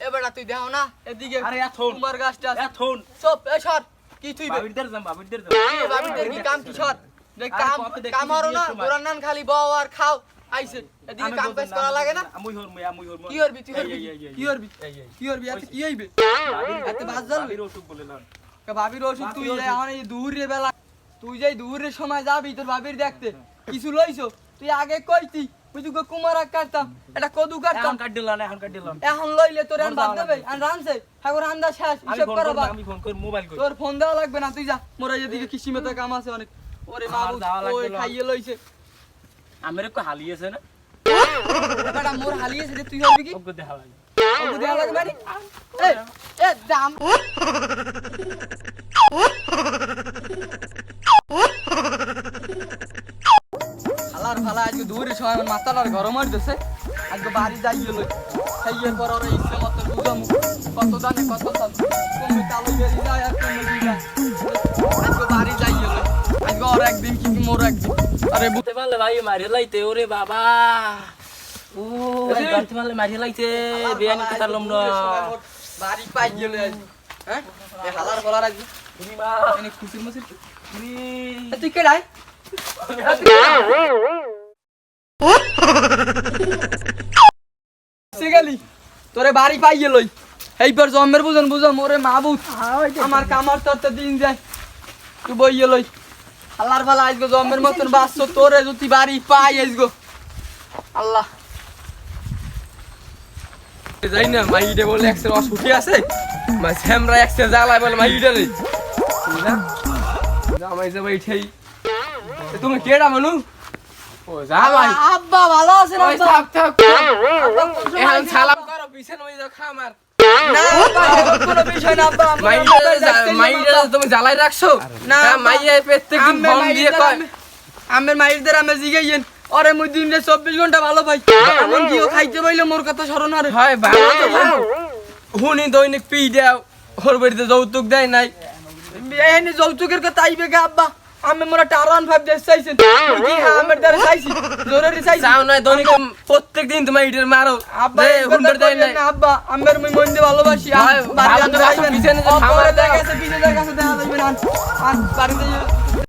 এ তুই দেও না এদিকে কাম হরো না নান খালি বও খাও আইছে এদিকে কাম পেশ করা লাগে না আমি হরমু আমি হরমু কি করবি তুই এই, কি এই। কি করবি এত কি হইবে এত? ভাবির অসুখ বলে লন। ভাবির ওষুধ তুই দূরে বেলা তুই যে দূরের সময় যাবি তোর ভাবির দেখতে কিছু লইছো? তুই আগে কইতি তুই তোকে কুমার কাটতাম এটা কদু কাটতাম। কাট দিলাম এখন কাট দিলাম। এখন লইলে তোর এখন বাদ দেবে? আর রানছে এখন রান্দা শেষ আমি ফোন করা করব বাদ আমি ফোন করে মোবাইল করি। তোর ফোন দেওয়া লাগবে না তুই যা। মোরা এদিকে কিসিমেতে কাম আছে অনেক। ওরে মা আমার দেওয়া লাগবে ওই খাইয়ে লইছে। আমার একটু হালিয়েছে না? বেটা মোর হালিয়েছে রে তুই হবি কি? ওকে দেখা লাগে ওকে দেওয়া লাগবে মানে? এ এ দাম। হালার ফালা আজকে দূরে সময় আমার মাথাটার গরম হইতেছে আজকে বাড়ি যাইয়ে লই। খাইয়ে পর ওরা ইচ্ছে মতো বুঝাম। কত দানে কত দাম তুমি কালো বেরি যায় আর তুমি আজকে বাড়ি যাইয়ে লই। আজকে ওর একদিন কি মোর একদিন। আরে বুঝতে পারলে ভাই মারি লাইতে ওরে বাবা। ও। ধরতে পারলে মারি লাইতে বিয়ানি তো তারলাম না। বাড়ি পাই গেলে হ্যাঁ? হালার বলার আজকে খুশির মুসির তুই কে রাই গেলি তোরে বাড়ি পাই গেলই এইবার জন্মের বুঝন বুঝম ওরে মাহবুব আমার কামার তোর তো দিন যায়। তুই বই গেলই আল্লাহর ভালা আজগো জন্মের মতন বাঁচছ, তোরে যদি বাড়ি পাই আজগো। আল্লাহ। যাই না মাইডে বলে একশো অসুখী আছে। মা শ্যামরা একশো জ্বালায় বলে মাইডে রে। জামাই জামাই ঠেই। তুমি কেডা মানু ও যা ভাই আব্বা ভালো আছে না? থাক থাক এখন? সালাম করো পিছনে ওই আমার আমরা আব্বা। তুমি জ্বালাই রাখছো না, মাইয়া প্রত্যেকদিন ফোন দিয়ে কয় আম্মের মাইরদের আমি জিগাইয়েন ওরে মুই দিনে চব্বিশ ঘণ্টা ভালো পাই এমন কিও খাইতে পাইলে মোর কথা স্মরণ আরে হয় ভালো হুনি দৈনিক পি দাও ওর বাড়িতে যৌতুক দেয় নাই যৌতুকের কথা আইবে গে আব্বা আমি মোরা টারান ভাব দেশ চাইছেন মুই কি হ্যাঁ আমের দ্বারা চাইছি? জরুরি চাইছি। চাও দনি কম প্রত্যেক দিন তোমার ইটের মারো। আব্বা হুন্ডার দেয় নাই। না, আব্বা আমের মুই মন দিয়ে ভালোবাসি। বাড়ি আনতে তো পিছনে যে অপরে খাবার দাও। দেখাছে, পিছে দেখাছে, দেখা যাবে না। আর বাড়িতে